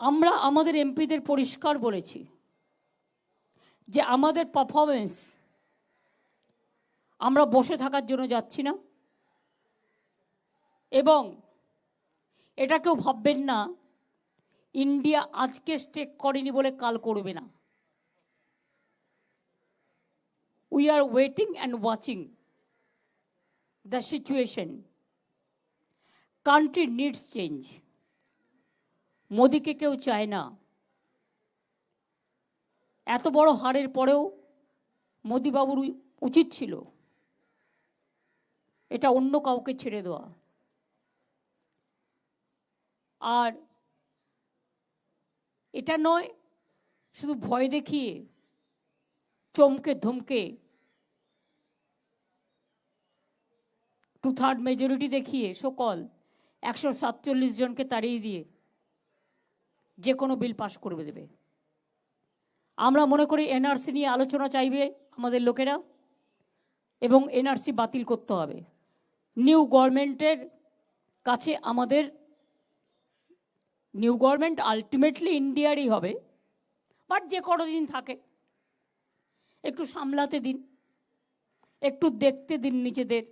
আমরা আমাদের এমপিদের পরিষ্কার বলেছি যে আমাদের পারফরমেন্স আমরা বসে থাকার জন্য যাচ্ছি না। এবং এটা কেউ ভাববেন না ইন্ডিয়া আজকে স্টেক করেনি বলে কাল করবে না। We are waiting and watching the situation country needs change মোদিকে কেউ চায় না। এত বড় হারের পরেও মোদিবাবুর উচিত ছিল এটা অন্য কাউকে ছেড়ে দেওয়া। আর এটা নয়, শুধু ভয় দেখিয়ে চমকে ধমকে টু থার্ড মেজরিটি দেখিয়ে সকল একশো সাতচল্লিশ জনকে তাড়িয়ে দিয়ে যে কোনো বিল পাশ করবে দেবে। আমরা মনে করি এনআরসি নিয়ে আলোচনা চাইবে আমাদের লোকেরা এবং এনআরসি বাতিল করতে হবে। নিউ গভর্নমেন্টের কাছে আমাদের নিউ গভর্নমেন্ট আলটিমেটলি ইন্ডিয়ারই হবে, বাট যে দিন থাকে। একটু সামলাতে দিন, একটু দেখতে দিন নিজেদের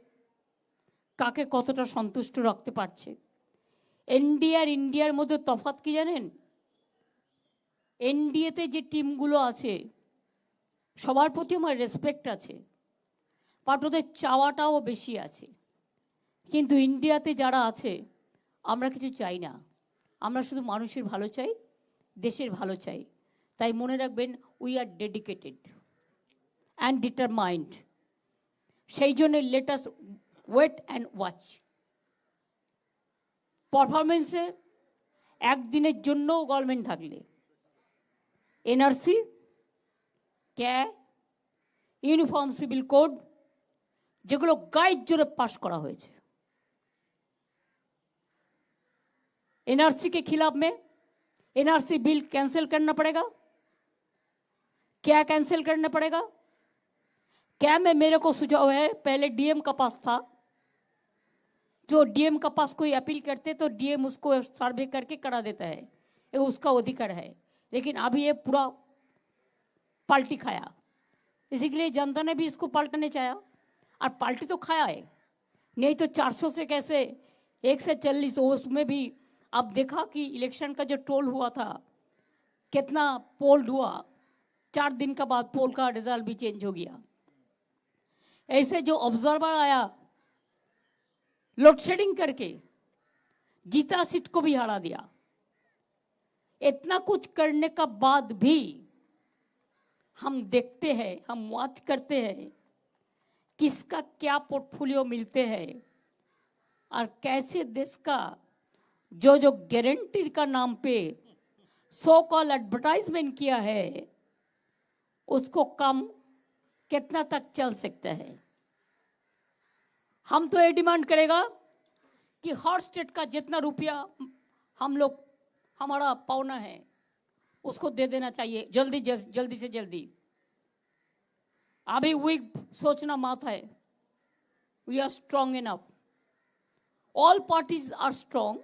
কাকে কতটা সন্তুষ্ট রাখতে পারছে। এনডিআর, ইন্ডিয়ার মধ্যে তফাৎ কি জানেন? এনডিএতে যে টিমগুলো আছে, সবার প্রতি আমার রেসপেক্ট আছে। বাট ওদের চাওয়াটাও বেশি আছে। কিন্তু ইন্ডিয়াতে যারা আছে, আমরা কিছু চাই না। আমরা শুধু মানুষের ভালো চাই, দেশের ভালো চাই। তাই মনে রাখবেন we are dedicated and determined সেই জন্য let us wait and watch পারফরমেন্সে একদিনের জন্যও গভর্নমেন্ট থাকলে। NRC CAA uniform civil code যেগুলো গাইড জোরে পাশ করা হয়েছে एनआरसी के खिलाफ में एनआरसी बिल कैंसिल करना पड़ेगा क्या कैंसिल करना पड़ेगा क्या में मेरे को सुझाव है पहले डीएम का पास था जो डीएम का पास कोई अपील करते तो डीएम उसको सर्वे करके करा देता है ये उसका अधिकार है लेकिन अब ये पूरा पलटी खाया। इसी के लिए जनता ने भी इसको पलटने चाहा और पलटी तो खाया है। नहीं तो 400 से कैसे एक से चालीस, उसमें भी अब देखा कि इलेक्शन का जो टोल हुआ था, कितना पोल हुआ। चार दिन का बाद पोल का रिज़ल्ट भी चेंज हो गया। ऐसे जो ऑब्जर्वर आया लोड शेडिंग करके, जीता सीट को भी हरा दिया। इतना कुछ करने का बाद भी हम देखते हैं, हम वॉच करते हैं, किसका क्या पोर्टफोलियो मिलते हैं और कैसे देश का जो जो गारंटी का नाम पे सो कॉल एडवर्टाइजमेंट किया है, उसको कम कितना तक चल सकता है? हम तो ये डिमांड करेगा कि हर स्टेट का जितना रुपया हम लोग हमारा पावना है। उसको दे देना चाहिए। जल्दी जल्दी से जल्दी। अभी वीक सोचना मत है। We are strong enough all parties are strong.